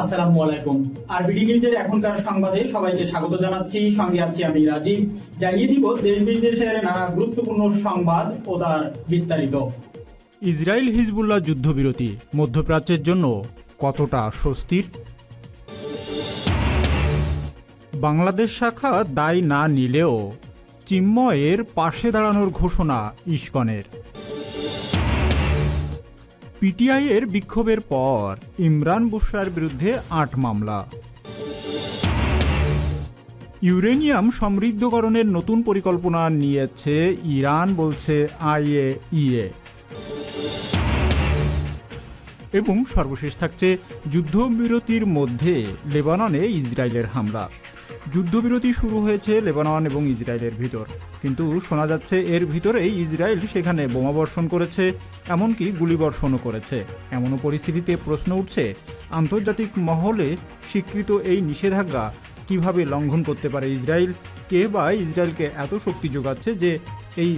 আসসালামু আলাইকুম। আরবিডি নিউজের এখনকার সংবাদে সবাইকে স্বাগত জানাচ্ছি। সঙ্গে আছি আমি রাজীব। জানিয়ে দিব, দেশ বিদেশের নানা গুরুত্বপূর্ণ সংবাদ ও তার বিস্তারিত। ইসরায়েল হিজবুল্লাহ যুদ্ধবিরতি, মধ্যপ্রাচ্যের জন্য কতটা স্বস্তির? বাংলাদেশ শাখা দায় না নিলেও চিন্ময়ের পাশে দাঁড়ানোর ঘোষণা ইস্কনের। পিটিআইয়ের বিক্ষোভের পর ইমরান বুশরার বিরুদ্ধে আট মামলা। ইউরেনিয়াম সমৃদ্ধকরণের নতুন পরিকল্পনা নিয়েছে ইরান, বলছে আইএ ইএ এবং সর্বশেষ থাকছে যুদ্ধবিরতির মধ্যে লেবাননে ইসরায়েলের হামলা। যুদ্ধবিরতি শুরু হয়েছে লেবানন এবং ইসরায়েলের ভিতর। কিন্তু শোনা যাচ্ছে এর ভিতরেই ইসরায়েল সেখানে বোমাবর্ষণ করেছে, এমনকি গুলিবর্ষণও করেছে। এমনও পরিস্থিতিতে প্রশ্ন উঠছে, আন্তর্জাতিক মহলে স্বীকৃত এই নিষেধাজ্ঞা কীভাবে লঙ্ঘন করতে পারে ইসরায়েল? কে বা ইসরায়েলকে এত শক্তি যোগাচ্ছে যে এই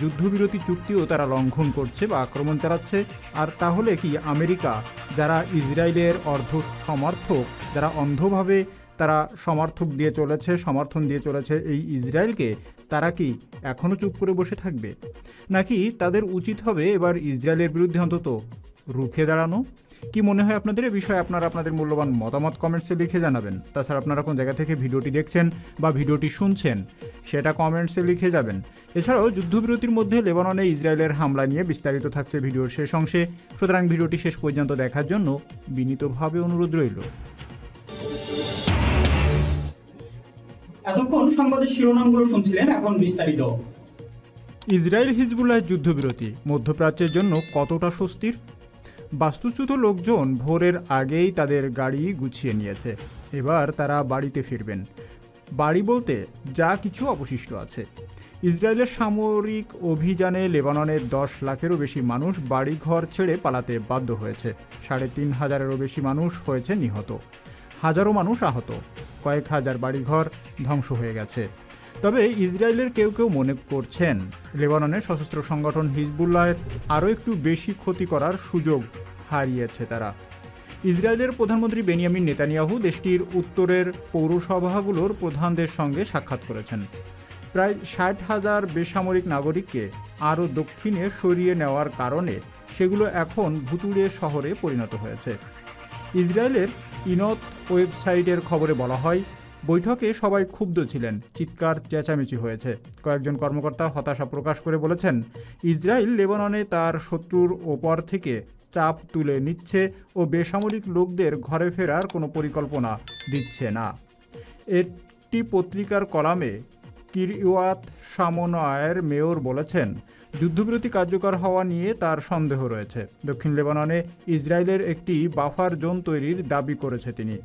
যুদ্ধবিরতি চুক্তিও তারা লঙ্ঘন করছে বা আক্রমণ চালাচ্ছে? আর তাহলে কি আমেরিকা, যারা ইসরায়েলের অর্ধ সমর্থক, যারা অন্ধভাবে তারা সমর্থক দিয়ে চলেছে, সমর্থন দিয়ে চলেছে এই ইসরায়েলকে। তারা কি এখনও চুপ করে বসে থাকবে? নাকি তাদের উচিত হবে এবার ইসরায়েলের বিরুদ্ধে অন্তত রুখে দাঁড়ানো? কি মনে হয় আপনাদের এ বিষয়ে? আপনারা আপনাদের মূল্যবান মতামত কমেন্টসে লিখে জানাবেন। তাছাড়া আপনারা কোন জায়গা থেকে ভিডিওটি দেখছেন বা ভিডিওটি শুনছেন, সেটা কমেন্টসে লিখে যাবেন। এছাড়াও যুদ্ধবিরতির মধ্যে লেবাননে ইসরায়েলের হামলা নিয়ে বিস্তারিত থাকছে ভিডিওর শেষ অংশে। সুতরাং ভিডিওটি শেষ পর্যন্ত দেখার জন্য বিনীতভাবে অনুরোধ রইল। এতক্ষণ সংবাদের শিরোনামগুলো শুনছিলেন এখন বিস্তারিত। ইসরায়েল হিজবুল্লাহ যুদ্ধবিরতি, মধ্যপ্রাচ্যের জন্য কতটা স্বস্তির? বাস্তুচ্যুত লোকজন ভোরের আগেই তাদের গাড়ি গুছিয়ে নিয়েছে। এবার তারা বাড়িতে ফিরবেন। বাড়ি বলতে যা কিছু অবশিষ্ট আছে। ইসরায়েলের সামরিক অভিযানে লেবাননের দশ লাখেরও বেশি মানুষ বাড়িঘর ছেড়ে পালাতে বাধ্য হয়েছে। সাড়ে তিন হাজারেরও বেশি মানুষ হয়েছে নিহত। হাজারো মানুষ আহত। কয়েক হাজার বাড়িঘর ধ্বংস হয়ে গেছে। তবে ইসরায়েলের কেউ কেউ মনে করছেন, লেবাননের সশস্ত্র সংগঠন হিজবুল্লাহের আরও একটু বেশি ক্ষতি করার সুযোগ হারিয়েছে তারা। ইসরায়েলের প্রধানমন্ত্রী বেনিয়ামিন নেতানিয়াহু দেশটির উত্তরের পৌরসভাগুলোর প্রধানদের সঙ্গে সাক্ষাৎ করেছেন। প্রায় ষাট হাজার বেসামরিক নাগরিককে আরও দক্ষিণে সরিয়ে নেওয়ার কারণে সেগুলো এখন ভুতুড়ে শহরে পরিণত হয়েছে। ইসরায়েলের ইনত ওয়েবসাইটের খবরে বলা হয়, বৈঠকে সবাই ক্ষুব্ধ ছিলেন, চিৎকার চেঁচামেচি হয়েছে। কয়েকজন কর্মকর্তা হতাশা প্রকাশ করে বলেছেন, ইসরায়েল লেবাননে তার শত্রুর ওপর থেকে চাপ তুলে নিচ্ছে ও বেসামরিক লোকদের ঘরে ফেরার কোনো পরিকল্পনা দিচ্ছে না। একটি পত্রিকার কলামে কিরিওয়াত সামোনয়ের মেয়র বলেছেন যুদ্ধবিরতি কার্যকর হওয়া নিয়ে তার সন্দেহ রয়েছে। দক্ষিণ লেবাননে ইসরায়েলের একটি বাফার জোন তৈরির দাবি করেছে তিনি।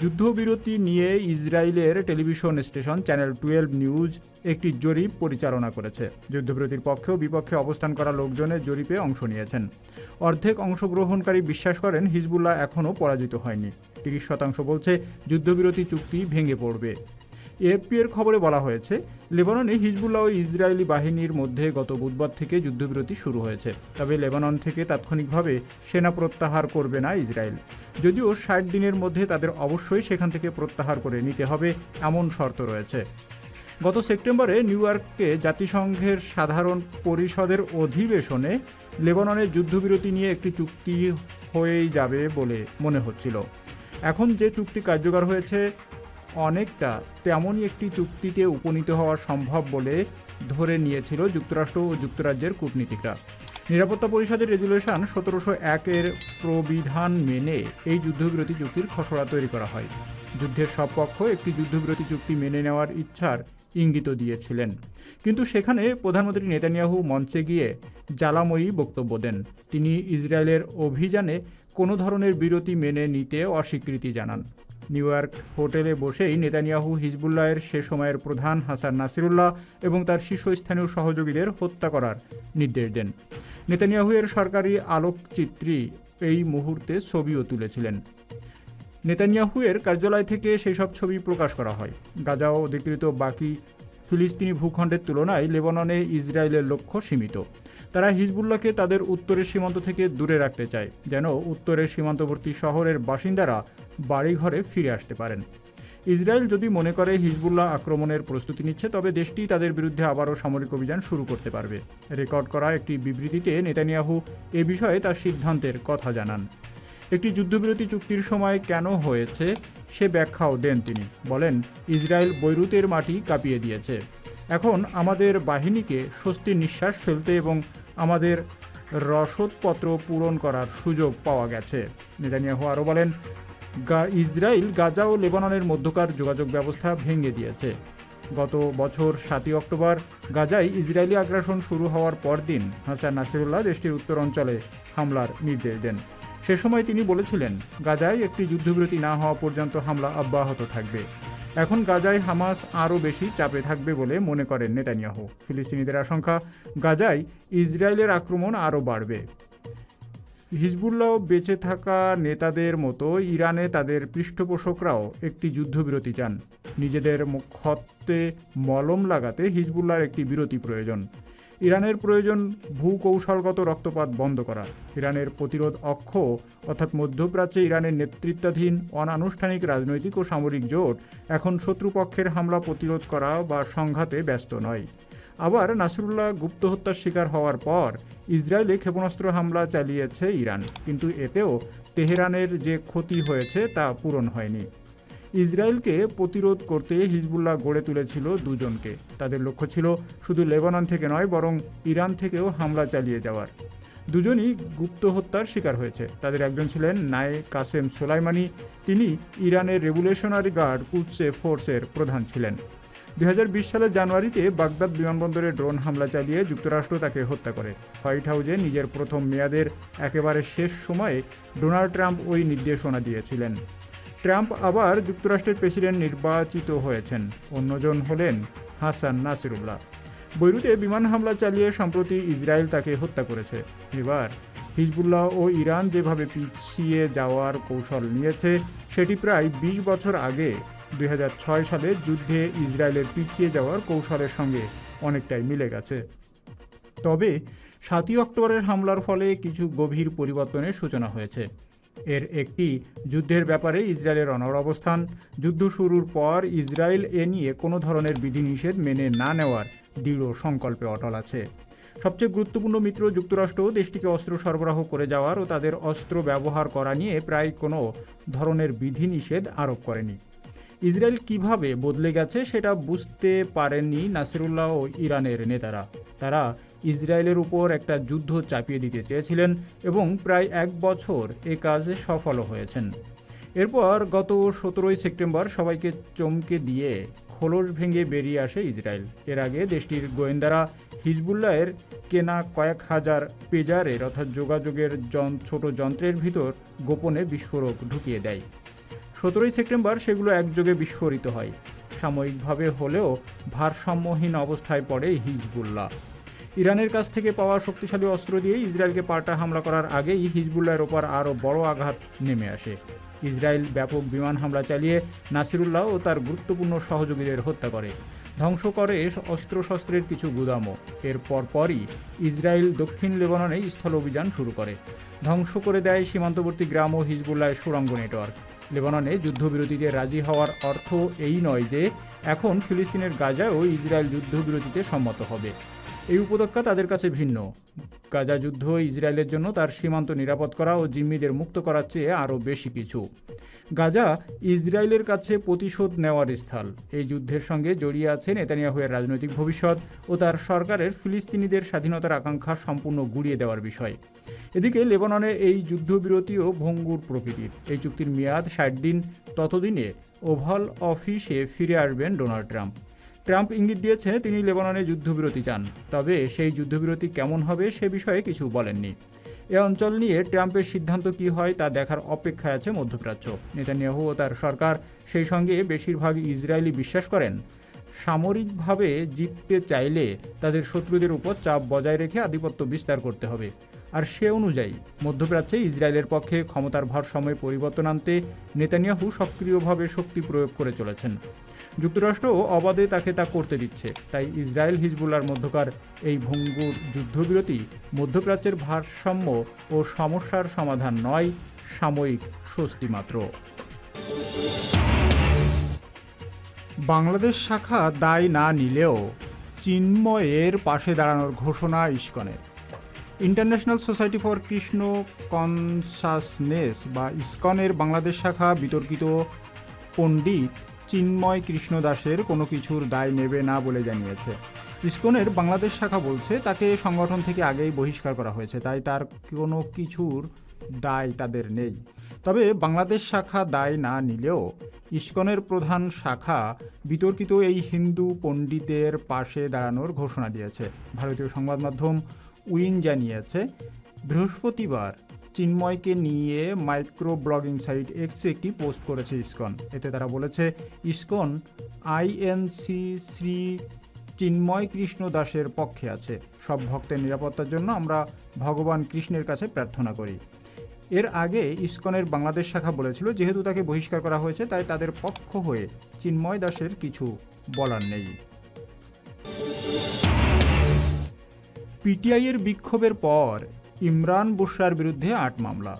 যুদ্ধবিরতি নিয়ে ইসরায়েলের television station channel twelve news একটি জরিপ পরিচালনা করেছে। যুদ্ধবিরতির পক্ষে ও বিপক্ষে অবস্থান করা লোকজনের জরিপে অংশ নিয়েছেন। অর্ধেক অংশগ্রহণকারী বিশ্বাস করেন, হিজবুল্লাহ এখনও পরাজিত হয়নি। তিরিশ শতাংশ বলছে, যুদ্ধবিরতি চুক্তি ভেঙে পড়বে। এএফপি এর খবরে বলা হয়েছে, লেবাননে হিজবুল্লাহ ও ইসরায়েলি বাহিনীর মধ্যে গত বুধবার থেকে যুদ্ধবিরতি শুরু হয়েছে। তবে লেবানন থেকে তাৎক্ষণিকভাবে সেনা প্রত্যাহার করবে না ইসরায়েল। যদিও ষাট দিনের মধ্যে তাদের অবশ্যই সেখান থেকে প্রত্যাহার করে নিতে হবে এমন শর্ত রয়েছে। গত সেপ্টেম্বরে নিউ ইয়র্কে জাতিসংঘের সাধারণ পরিষদের অধিবেশনে লেবাননের যুদ্ধবিরতি নিয়ে একটি চুক্তি হয়েই যাবে বলে মনে হচ্ছিল। এখন যে চুক্তি কার্যকর হয়েছে অনেকটা তেমনই একটি চুক্তিতে উপনীত হওয়া সম্ভব বলে ধরে নিয়েছিল যুক্তরাষ্ট্র ও যুক্তরাজ্যের কূটনীতিকরা। নিরাপত্তা পরিষদের রেজুলেশন সতেরোশো একের প্রবিধান মেনে এই যুদ্ধবিরতি চুক্তির খসড়া তৈরি করা হয়। যুদ্ধের সব পক্ষ একটি যুদ্ধবিরতি চুক্তি মেনে নেওয়ার ইচ্ছার ইঙ্গিত দিয়েছিলেন। কিন্তু সেখানে প্রধানমন্ত্রী নেতানিয়াহু মঞ্চে গিয়ে জ্বালাময়ী বক্তব্য দেন। তিনি ইসরায়েলের অভিযানে কোনো ধরনের বিরতি মেনে নিতে অস্বীকৃতি জানান। নিউ ইয়র্ক হোটেলে বসেই নেতানিয়াহু হিজবুল্লাহের সে সময়ের প্রধান হাসান নাসিরুল্লাহ এবং তার শীর্ষস্থানীয় সহযোগীদের হত্যা করার নির্দেশ দেন। নেতানিয়াহু এর সরকারি আলোকচিত্রী এই মুহূর্তে ছবিও তুলেছিলেন। নেতানিয়াহু এর কার্যালয় থেকে সেই সব ছবি প্রকাশ করা হয়। গাজা অধিকৃত বাকি ফিলিস্তিনি ভূখণ্ডের তুলনায় লেবাননে ইসরায়েলের লক্ষ্য সীমিত। তারা হিজবুল্লাহকে তাদের উত্তরের সীমান্ত থেকে দূরে রাখতে চায়, যেন উত্তরের সীমান্তবর্তী শহরের বাসিন্দারা বাড়িঘরে ফিরে আসতে পারেন। ইসরায়েল যদি মনে করে হিজবুল্লাহ আক্রমণের প্রস্তুতি নিচ্ছে, তবে দেশটি তাদের বিরুদ্ধে আবারও সামরিক অভিযান শুরু করতে পারবে। রেকর্ড করা একটি বিবৃতিতে নেতানিয়াহু এ বিষয়ে তার সিদ্ধান্তের কথা জানান। একটি যুদ্ধবিরতি চুক্তির সময় কেন হয়েছে সে ব্যাখ্যাও দেন তিনি। বলেন, ইসরায়েল বৈরুতের মাটি কাঁপিয়ে দিয়েছে। এখন আমাদের বাহিনীকে স্বস্তির নিঃশ্বাস ফেলতে এবং আমাদের রসদপত্র পূরণ করার সুযোগ পাওয়া গেছে। নেতানিয়াহু আরও বলেন ইসরায়েল গাজা ও লেবাননের মধ্যকার যোগাযোগ ব্যবস্থা ভেঙে দিয়েছে। গত বছর সাতই অক্টোবর গাজায় ইসরায়েলি আগ্রাসন শুরু হওয়ার পরদিন হাসান নাসিরুল্লাহ দেশটির উত্তর অঞ্চলে হামলার নির্দেশ দেন। সে সময় তিনি বলেছিলেন, গাজায় একটি যুদ্ধবিরতি না হওয়া পর্যন্ত হামলা অব্যাহত থাকবে। এখন গাজায় হামাস আরও বেশি চাপে থাকবে বলে মনে করেন নেতানিয়াহু। ফিলিস্তিনিদের আশঙ্কা, গাজায় ইসরায়েলের আক্রমণ আরও বাড়বে। হিজবুল্লাহ বেঁচে থাকা নেতাদের মতো ইরানে তাদের পৃষ্ঠপোষকরাও একটি যুদ্ধবিরতি চান। নিজেদের ক্ষতে মলম লাগাতে হিজবুল্লাহর একটি বিরতি প্রয়োজন। ইরানের প্রয়োজন ভূকৌশলগত রক্তপাত বন্ধ করা। ইরানের প্রতিরোধ অক্ষ, অর্থাৎ মধ্যপ্রাচ্যে ইরানের নেতৃত্বাধীন অনানুষ্ঠানিক রাজনৈতিক ও সামরিক জোট, এখন শত্রুপক্ষের হামলা প্রতিরোধ করা বা সংঘাতে ব্যস্ত নয়। আবার নাসরুল্লাহ গুপ্ত হত্যার শিকার হওয়ার পর ইসরায়েলে ক্ষেপণাস্ত্র হামলা চালিয়েছে ইরান, কিন্তু এতেও তেহরানের যে ক্ষতি হয়েছে তা পূরণ হয়নি। ইসরায়েলকে প্রতিরোধ করতে হিজবুল্লাহ গড়ে তুলেছিল দুজনকে। তাদের লক্ষ্য ছিল শুধু লেবানন থেকে নয়, বরং ইরান থেকেও হামলা চালিয়ে যাওয়ার। দুজনই গুপ্ত হত্যার শিকার হয়েছে। তাদের একজন ছিলেন নায়ে কাসেম সোলাইমানি, তিনি ইরানের রেভুলেশনারি গার্ড কুৎসে ফোর্সের প্রধান ছিলেন। দুই হাজার বিশ সালের জানুয়ারিতে বাগদাদ বিমানবন্দরে ড্রোন হামলা চালিয়ে যুক্তরাষ্ট্র তাকে হত্যা করে। হোয়াইট হাউসে নিজের প্রথম মেয়াদের একেবারে শেষ সময়ে ডোনাল্ড ট্রাম্প ওই নির্দেশনা দিয়েছিলেন। ট্রাম্প আবার যুক্তরাষ্ট্রের প্রেসিডেন্ট নির্বাচিত হয়েছেন। অন্যজন হলেন হাসান নাসিরুল্লাহ। বৈরুতে বিমান হামলা চালিয়ে সম্প্রতি ইসরায়েল তাকে হত্যা করেছে। এবার হিজবুল্লাহ ও ইরান যেভাবে পিছিয়ে যাওয়ার কৌশল নিয়েছে, সেটি প্রায় ২০ বছর আগে দুই হাজার ছয় সালে যুদ্ধে ইসরায়েলের পিছিয়ে যাওয়ার কৌশলের সঙ্গে অনেকটাই মিলে গেছে। তবে সাতই অক্টোবরের হামলার ফলে কিছু গভীর পরিবর্তনের সূচনা হয়েছে। এর একটি যুদ্ধের ব্যাপারে ইসরায়েলের অনড় অবস্থান, যুদ্ধ শুরুর পর ইসরায়েল এ নিয়ে কোনো ধরনের বিধিনিষেধ মেনে না নেওয়ার দৃঢ় সংকল্পে অটল আছে। সবচেয়ে গুরুত্বপূর্ণ মিত্র যুক্তরাষ্ট্র দেশটিকে অস্ত্র সরবরাহ করে যাওয়ার ও তাদের অস্ত্র ব্যবহার করা নিয়ে প্রায় কোনো ধরনের বিধিনিষেধ আরোপ করেনি। ইসরায়েল কীভাবে বদলে গেছে সেটা বুঝতে পারেননি নাসিরুল্লাহ ও ইরানের নেতারা। তারা ইসরায়েলের উপর একটা যুদ্ধ চাপিয়ে দিতে চেয়েছিলেন এবং প্রায় এক বছর এ কাজে সফল হয়েছেন। এরপর গত সতেরোই সেপ্টেম্বর সবাইকে চমকে দিয়ে খোলস ভেঙে বেরিয়ে আসে ইসরায়েল। এর আগে দেশটির গোয়েন্দারা হিজবুল্লাহের কেনা কয়েক হাজার পেজারের অর্থাৎ যোগাযোগের ছোট যন্ত্রের ভিতর গোপনে বিস্ফোরক ঢুকিয়ে দেয়। সতেরোই সেপ্টেম্বর সেগুলো একযোগে বিস্ফোরিত হয়। সাময়িকভাবে হলেও ভারসাম্যহীন অবস্থায় পড়ে হিজবুল্লাহ। ইরানের কাছ থেকে পাওয়া শক্তিশালী অস্ত্র দিয়ে ইসরায়েলকে পাল্টা হামলা করার আগেই হিজবুল্লাহের ওপর আরও বড় আঘাত নেমে আসে। ইসরায়েল ব্যাপক বিমান হামলা চালিয়ে নাসিরুল্লাহ ও তার গুরুত্বপূর্ণ সহযোগীদের হত্যা করে। ধ্বংস করে অস্ত্রশস্ত্রের কিছু গুদামও। এর পরপরই ইসরায়েল দক্ষিণ লেবাননে স্থল অভিযান শুরু করে। ধ্বংস করে দেয় সীমান্তবর্তী গ্রাম ও হিজবুল্লাহের সুড়ঙ্গ নেটওয়ার্ক। লেবাননে যুদ্ধবিরতিতে রাজি হওয়ার অর্থ এই নয় যে এখন ফিলিস্তিনের গাজায়ও ইসরায়েল যুদ্ধবিরতিতে সম্মত হবে। এই উপত্যকা তাদের কাছে ভিন্ন। গাজা যুদ্ধ ইসরায়েলের জন্য তার সীমান্ত নিরাপদ করা ও জিম্মিদের মুক্ত করার চেয়ে আরও বেশি কিছু। গাজা ইসরায়েলের কাছে প্রতিশোধ নেওয়ার স্থল। এই যুদ্ধের সঙ্গে জড়িয়ে আছে নেতানিয়াহুয়ের রাজনৈতিক ভবিষ্যৎ ও তার সরকারের ফিলিস্তিনিদের স্বাধীনতার আকাঙ্ক্ষা সম্পূর্ণ গুড়িয়ে দেওয়ার বিষয়। এদিকে লেবাননে এই যুদ্ধবিরতিও ভঙ্গুর প্রকৃতির। এই চুক্তির মেয়াদ ষাট দিন। ততদিনে ওভাল অফিসে ফিরে আসবেন ডোনাল্ড ট্রাম্প। ট্রাম্প ইঙ্গিত দিয়েছে তিনি লেবাননে যুদ্ধবিরতি চান। তবে সেই যুদ্ধবিরতি কেমন হবে সে বিষয়ে কিছু বলেননি। এ অঞ্চল নিয়ে ট্রাম্পের সিদ্ধান্ত কি হয় তা দেখার অপেক্ষায় আছে মধ্যপ্রাচ্য। নেতানিয়াহু ও তার সরকার সেই সঙ্গে বেশিরভাগ ইসরায়েলি বিশ্বাস করেন। সামরিকভাবে জিততে চাইলে তাদের শত্রুদের উপর চাপ বজায় রেখে আধিপত্য বিস্তার করতে হবে। আর সে অনুযায়ী, মধ্যপ্রাচ্যে ইসরায়েলের পক্ষে ক্ষমতার ভারসাম্যে পরিবর্তন আনতে নেতানিয়াহু সক্রিয়ভাবে শক্তি প্রয়োগ করে চলেছেন। যুক্তরাষ্ট্র অবাধে তাকে তা করতে দিচ্ছে। তাই ইসরায়েল হিজবুল্লার মধ্যকার এই ভঙ্গুর যুদ্ধবিরতি মধ্যপ্রাচ্যের ভারসাম্য ও সমস্যার সমাধান নয়, সাময়িক স্বস্তি মাত্র। বাংলাদেশ শাখা দায় না নিলেও চিন্ময়ের পাশে দাঁড়ানোর ঘোষণা ইস্কনের। International society for Krishna consciousness বা ইস্কনের বাংলাদেশ শাখা বিতর্কিত পণ্ডিত চিন্ময় কৃষ্ণ দাসের কোনো কিছুর দায় নেবে না বলে জানিয়েছে। ইস্কনের বাংলাদেশ শাখা বলছে, তাকে সংগঠন থেকে আগেই বহিষ্কার করা হয়েছে, তাই তার কোনো কিছুর দায় তাদের নেই। তবে বাংলাদেশ শাখা দায় না নিলেও ইস্কনের প্রধান শাখা বিতর্কিত এই হিন্দু পণ্ডিতের পাশে দাঁড়ানোর ঘোষণা দিয়েছে। ভারতীয় সংবাদ মাধ্যম উইন জানিয়েছে, বৃহস্পতিবার চিন্ময়কে নিয়ে মাইক্রো ব্লগিং সাইট এক্সে একটি পোস্ট করেছে ইসকন। এতে তারা বলেছে, ইসকন আইএনসি শ্রী চিন্ময় কৃষ্ণ দাসের পক্ষে আছে। সব ভক্তের নিরাপত্তার জন্য আমরা ভগবান কৃষ্ণের কাছে প্রার্থনা করি। এর আগে ইসকনের বাংলাদেশ শাখা বলেছিল, যেহেতু তাকে বহিষ্কার করা হয়েছে, তাই তাদের পক্ষ হয়ে চিন্ময় দাসের কিছু বলার নেই। পিটিআইয়ের বিক্ষোভের পর ইমরান বুশরার বিরুদ্ধে আট মামলা।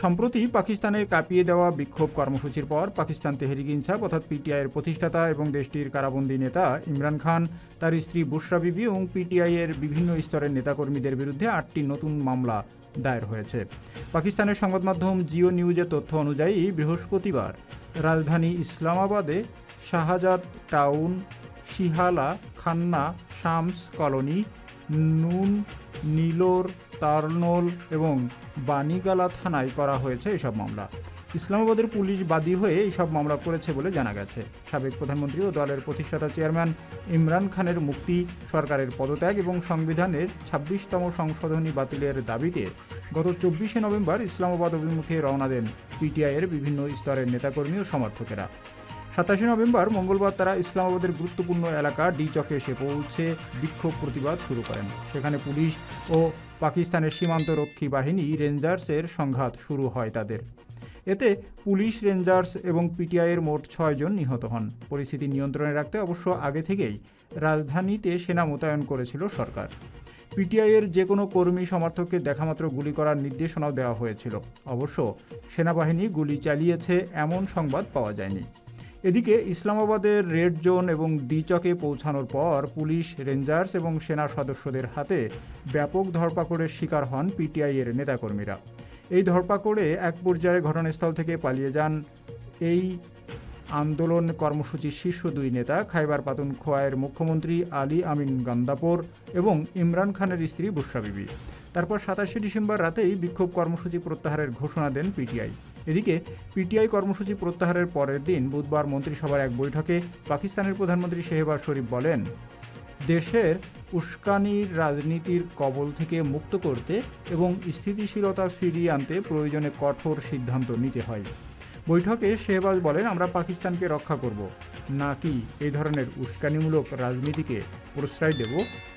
সম্প্রতি পাকিস্তানের কাঁপিয়ে দেওয়া বিক্ষোভ কর্মসূচির পর পাকিস্তান তেহরিক ইনসাফ অর্থাৎ পিটিআইয়ের প্রতিষ্ঠাতা এবং দেশটির কারাবন্দী নেতা ইমরান খান, তার স্ত্রী বুশরা বিবি এবং পিটিআইয়ের বিভিন্ন স্তরের নেতাকর্মীদের বিরুদ্ধে আটটি নতুন মামলা দায়ের হয়েছে। পাকিস্তানের সংবাদ মাধ্যম জিও নিউজের তথ্য অনুযায়ী বৃহস্পতিবার রাজধানী ইসলামাবাদে শাহজাদ টাউন, শিহালা, খান্না, শামস কলোনি, নুন, নীলোর তারনোল এবং বানিগালা থানায় করা হয়েছে এসব মামলা। ইসলামাবাদের পুলিশ বাদী হয়ে এইসব মামলা করেছে বলে জানা গেছে। সাবেক প্রধানমন্ত্রী ও দলের প্রতিষ্ঠাতা চেয়ারম্যান ইমরান খানের মুক্তি, সরকারের পদত্যাগ এবং সংবিধানের ছাব্বিশতম সংশোধনী বাতিলের দাবিতে গত চব্বিশে নভেম্বর ইসলামাবাদ অভিমুখে রওনা দেন পিটিআইয়ের বিভিন্ন স্তরের নেতাকর্মী ও সমর্থকেরা। সাতাশে নভেম্বর মঙ্গলবার তারা ইসলামাবাদের গুরুত্বপূর্ণ এলাকা ডি চকে এসে পৌঁছে বিক্ষোভ প্রতিবাদ শুরু করেন। সেখানে পুলিশ ও পাকিস্তানের সীমান্তরক্ষী বাহিনী রেঞ্জার্সের সংঘাত শুরু হয় তাদের। এতে পুলিশ, রেঞ্জার্স এবং পিটিআইয়ের মোট ছয়জন নিহত হন। পরিস্থিতি নিয়ন্ত্রণে রাখতে অবশ্য আগে থেকেই রাজধানীতে সেনা মোতায়েন করেছিল সরকার। পিটিআইয়ের যে কোনো কর্মী সমর্থককে দেখামাত্র গুলি করার নির্দেশনাও দেওয়া হয়েছিল। অবশ্য সেনাবাহিনী গুলি চালিয়েছে এমন সংবাদ পাওয়া যায়নি। এদিকে ইসলামাবাদের রেড জোন এবং ডিচকে পৌঁছানোর পর পুলিশ, রেঞ্জার্স এবং সেনা সদস্যদের হাতে ব্যাপক ধরপাকড়ের শিকার হন পিটিআইয়ের নেতাকর্মীরা। এই ধরপাকড়ে এক পর্যায়ে ঘটনাস্থল থেকে পালিয়ে যান এই আন্দোলন কর্মসূচির শীর্ষ দুই নেতা খাইবার পাতুনখোয়ায়ের মুখ্যমন্ত্রী আলী আমিন গান্দাপোর এবং ইমরান খানের স্ত্রী বুশরা বিবি। তারপর সাতাশে ডিসেম্বর রাতেই বিক্ষোভ কর্মসূচি প্রত্যাহারের ঘোষণা দেন পিটিআই। এদিকে পিটিআই কর্মসূচি প্রত্যাহারের পরের দিন বুধবার মন্ত্রিসভার এক বৈঠকে পাকিস্তানের প্রধানমন্ত্রী শেহবাজ শরীফ বলেন, দেশের উস্কানির রাজনীতির কবল থেকে মুক্ত করতে এবং স্থিতিশীলতা ফিরিয়ে আনতে প্রয়োজনে কঠোর সিদ্ধান্ত নিতে হয়। বৈঠকে শেহবাজ বলেন, আমরা পাকিস্তানকে রক্ষা করব নাকি এই ধরনের উস্কানিমূলক রাজনীতিকে প্রশ্রয় দেব?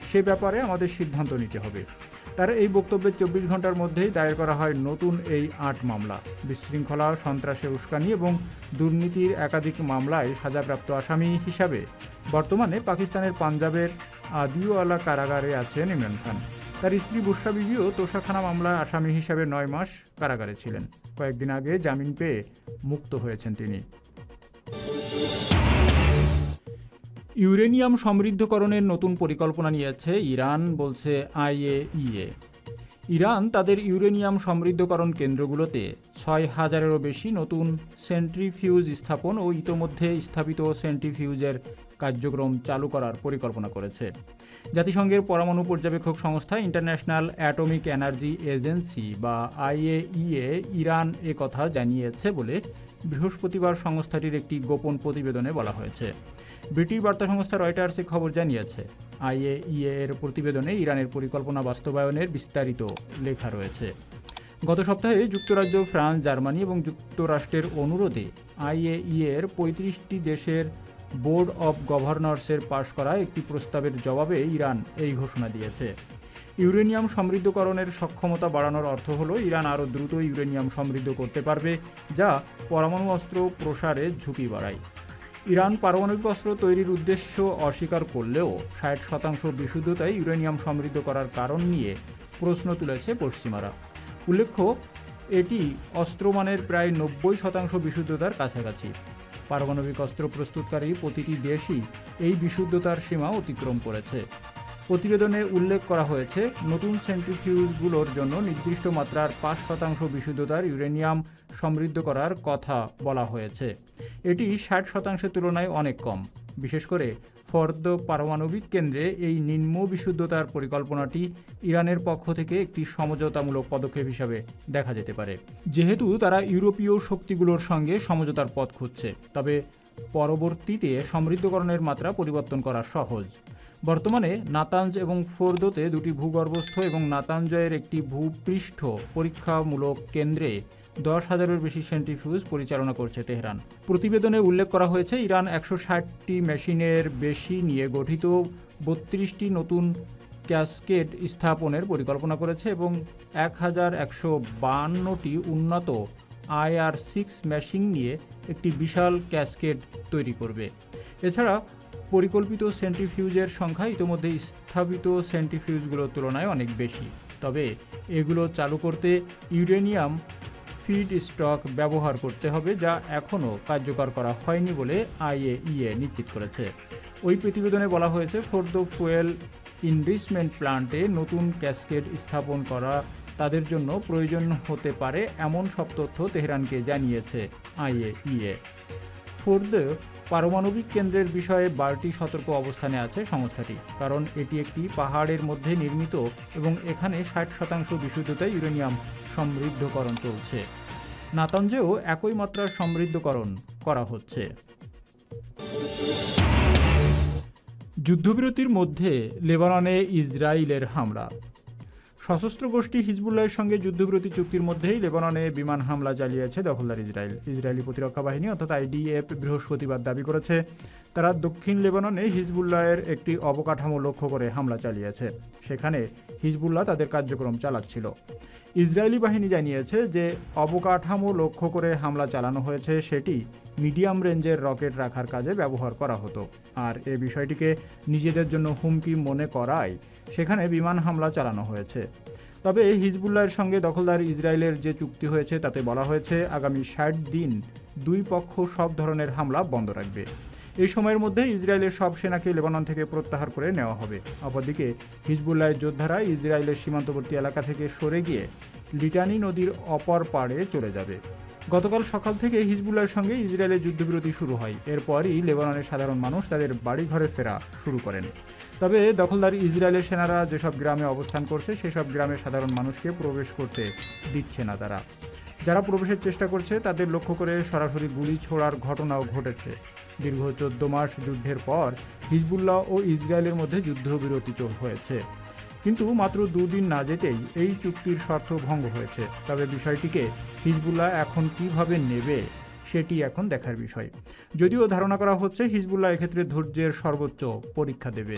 সে ব্যাপারে আমাদের সিদ্ধান্ত নিতে হবে। তার এই বক্তব্যের চব্বিশ ঘণ্টার মধ্যেই দায়ের করা হয় নতুন এই আট মামলা। বিশৃঙ্খলা, সন্ত্রাসে উস্কানি এবং দুর্নীতির একাধিক মামলায় সাজাপ্রাপ্ত আসামি হিসাবে বর্তমানে পাকিস্তানের পাঞ্জাবের আদিওয়ালা কারাগারে আছেন ইমরান খান। তার স্ত্রী বুশরা বিবিও তোষাখানা মামলায় আসামি হিসাবে নয় মাস কারাগারে ছিলেন। কয়েকদিন আগে জামিন পেয়ে মুক্ত হয়েছেন তিনি। ইউরেনিয়াম সমৃদ্ধকরণের নতুন পরিকল্পনা নিয়েছে ইরান, বলছে আইএইএ। ইরান তাদের ইউরেনিয়াম সমৃদ্ধকরণ কেন্দ্রগুলোতে ছয় হাজারেরও বেশি নতুন সেন্ট্রিফিউজ স্থাপন ও ইতোমধ্যে স্থাপিত সেন্ট্রিফিউজের কার্যক্রম চালু করার পরিকল্পনা করেছে। জাতিসংঘের পরমাণু পর্যবেক্ষক সংস্থা ইন্টারন্যাশনাল অ্যাটমিক এনার্জি এজেন্সি বা আইএইএ ইরান এ কথা জানিয়েছে বলে বৃহস্পতিবার সংস্থাটির একটি গোপন প্রতিবেদনে বলা হয়েছে। ব্রিটিশ বার্তা সংস্থা রয়টার্স এ খবর জানিয়েছে, আইএইএ এর প্রতিবেদনে ইরানের পরিকল্পনা বাস্তবায়নের বিস্তারিত লেখা রয়েছে। গত সপ্তাহে যুক্তরাজ্য, ফ্রান্স, জার্মানি এবং যুক্তরাষ্ট্রের অনুরোধে আইএইএ এর পঁয়ত্রিশটি দেশের বোর্ড অব গভর্নর্সের পাশ করা একটি প্রস্তাবের জবাবে ইরান এই ঘোষণা দিয়েছে। ইউরেনিয়াম সমৃদ্ধকরণের সক্ষমতা বাড়ানোর অর্থ হলো, ইরান আরও দ্রুত ইউরেনিয়াম সমৃদ্ধ করতে পারবে, যা পরমাণু অস্ত্র প্রসারে ঝুঁকি বাড়ায়। ইরান পারমাণবিক অস্ত্র তৈরির উদ্দেশ্য অস্বীকার করলেও ষাট শতাংশ বিশুদ্ধতায় ইউরেনিয়াম সমৃদ্ধ করার কারণ নিয়ে প্রশ্ন তুলেছে পশ্চিমারা। উল্লেখ্য, এটি অস্ত্রমানের প্রায় নব্বই শতাংশ বিশুদ্ধতার কাছাকাছি। পারমাণবিক অস্ত্র প্রস্তুতকারী প্রতিটি দেশই এই বিশুদ্ধতার সীমা অতিক্রম করেছে। প্রতিবেদনে উল্লেখ করা হয়েছে, নতুন সেন্ট্রিফিউজগুলোর জন্য নির্দিষ্ট মাত্রার পাঁচ শতাংশ বিশুদ্ধতার ইউরেনিয়াম সমৃদ্ধ করার কথা বলা হয়েছে। এটি ষাট শতাংশের তুলনায় অনেক কম। বিশেষ করে ফর্দ পারমাণবিক কেন্দ্রে এই নিম্ন বিশুদ্ধতার পরিকল্পনাটি ইরানের পক্ষ থেকে একটি সমঝোতামূলক পদক্ষেপ হিসাবে দেখা যেতে পারে। যেহেতু তারা ইউরোপীয় শক্তিগুলোর সঙ্গে সমঝোতার পথ খুঁজছে, তবে পরবর্তীতে সমৃদ্ধকরণের মাত্রা পরিবর্তন করা সহজ। বর্তমানে নাতাঞ্জ এবং ফোর্দোতে দুটি ভূগর্ভস্থ এবং নাতাঞ্জয়ের একটি ভূপৃষ্ঠ পরীক্ষামূলক কেন্দ্রে দশ হাজারের বেশি সেন্ট্রিফিউজ পরিচালনা করছে তেহরান। প্রতিবেদনে উল্লেখ করা হয়েছে, ইরান একশো ষাটটি মেশিনের বেশি নিয়ে গঠিত বত্রিশটি নতুন ক্যাসকেড স্থাপনের পরিকল্পনা করেছে এবং এক হাজার একশো বাহান্নটি উন্নত আইআর সিক্স মেশিন নিয়ে একটি বিশাল ক্যাসকেড তৈরি করবে। এছাড়া পরিকল্পিত সেন্ট্রিফিউজের সংখ্যা ইতোমধ্যে স্থাপিত সেন্ট্রিফিউজগুলোর তুলনায় অনেক বেশি। তবে এগুলো চালু করতে ইউরেনিয়াম ফিড স্টক ব্যবহার করতে হবে যা এখনও কার্যকর করা হয়নি বলে আইএইএ নিশ্চিত করেছে। ওই প্রতিবেদনে বলা হয়েছে, ফর দ্য ফুয়েল ইনরিচমেন্ট প্লান্টে নতুন ক্যাসকেড স্থাপন করা তাদের জন্য প্রয়োজন হতে পারে, এমন সব তথ্য তেহরানকে জানিয়েছে আইএইএ। ফোর্দ পারমাণবিক কেন্দ্রের বিষয়ে বারটি সতর্ক অবস্থানে আছে সংস্থাটি, কারণ এটি একটি পাহাড়ের মধ্যে নির্মিত এবং এখানে ষাট শতাংশ বিশুদ্ধতায় ইউরেনিয়াম সমৃদ্ধকরণ চলছে। নাতাঞ্জেও একই মাত্রার সমৃদ্ধকরণ করা হচ্ছে। যুদ্ধবিরতির মধ্যে লেবাননে ইসরায়েলের হামলা। সশস্ত্র গোষ্ঠী হিজবুল্লাহের সঙ্গে যুদ্ধবিরতি চুক্তির মধ্যেই লেবাননে বিমান হামলা চালিয়েছে দখলদার ইসরায়েল। ইসরায়েলি প্রতিরক্ষা বাহিনী, অর্থাৎ আইডিএফ, বৃহস্পতিবার দাবি করেছে তারা দক্ষিণ লেবাননে হিজবুল্লাহের একটি অবকাঠামো লক্ষ্য করে হামলা চালিয়েছে। সেখানে হিজবুল্লাহ তাদের কার্যক্রম চালাচ্ছিল। ইসরায়েলি বাহিনী জানিয়েছে যে, অবকাঠামো লক্ষ্য করে হামলা চালানো হয়েছে, সেটি মিডিয়াম রেঞ্জের রকেট রাখার কাজে ব্যবহার করা হতো। আর এ বিষয়টিকে নিজেদের জন্য হুমকি মনে করায় সেখানে বিমান হামলা চালানো হয়েছে। তবে হিজবুল্লাহের সঙ্গে দখলদার ইসরায়েলের যে চুক্তি হয়েছে, তাতে বলা হয়েছে, আগামী ষাট দিন দুই পক্ষ সব ধরনের হামলা বন্ধ রাখবে। এই সময়ের মধ্যে ইসরায়েলের সব সেনাকে লেবানন থেকে প্রত্যাহার করে নেওয়া হবে। অপরদিকে হিজবুল্লাহের যোদ্ধারা ইসরায়েলের সীমান্তবর্তী এলাকা থেকে সরে গিয়ে লিটানি নদীর অপর পাড়ে চলে যাবে। গতকাল সকাল থেকে হিজবুল্লাহের সঙ্গে ইসরায়েলের যুদ্ধবিরতি শুরু হয়। এরপরই লেবাননের সাধারণ মানুষ তাদের বাড়িঘরে ফেরা শুরু করেন। তবে দখলদার ইসরায়েলের সেনারা যেসব গ্রামে অবস্থান করছে, সেসব গ্রামের সাধারণ মানুষকে প্রবেশ করতে দিচ্ছে না তারা। যারা প্রবেশের চেষ্টা করছে, তাদের লক্ষ্য করে সরাসরি গুলি ছোড়ার ঘটনাও ঘটেছে। দীর্ঘ চোদ্দ মাস যুদ্ধের পর হিজবুল্লাহ ও ইসরায়েলের মধ্যে যুদ্ধবিরতি হয়েছে। কিন্তু মাত্র দুদিন না যেতেই এই চুক্তির শর্ত ভঙ্গ হয়েছে। তবে বিষয়টিকে হিজবুল্লাহ এখন কীভাবে নেবে, সেটি এখন দেখার বিষয়। যদিও ধারণা করা হচ্ছে হিজবুল্লাহ এক্ষেত্রে ধৈর্যের সর্বোচ্চ পরীক্ষা দেবে।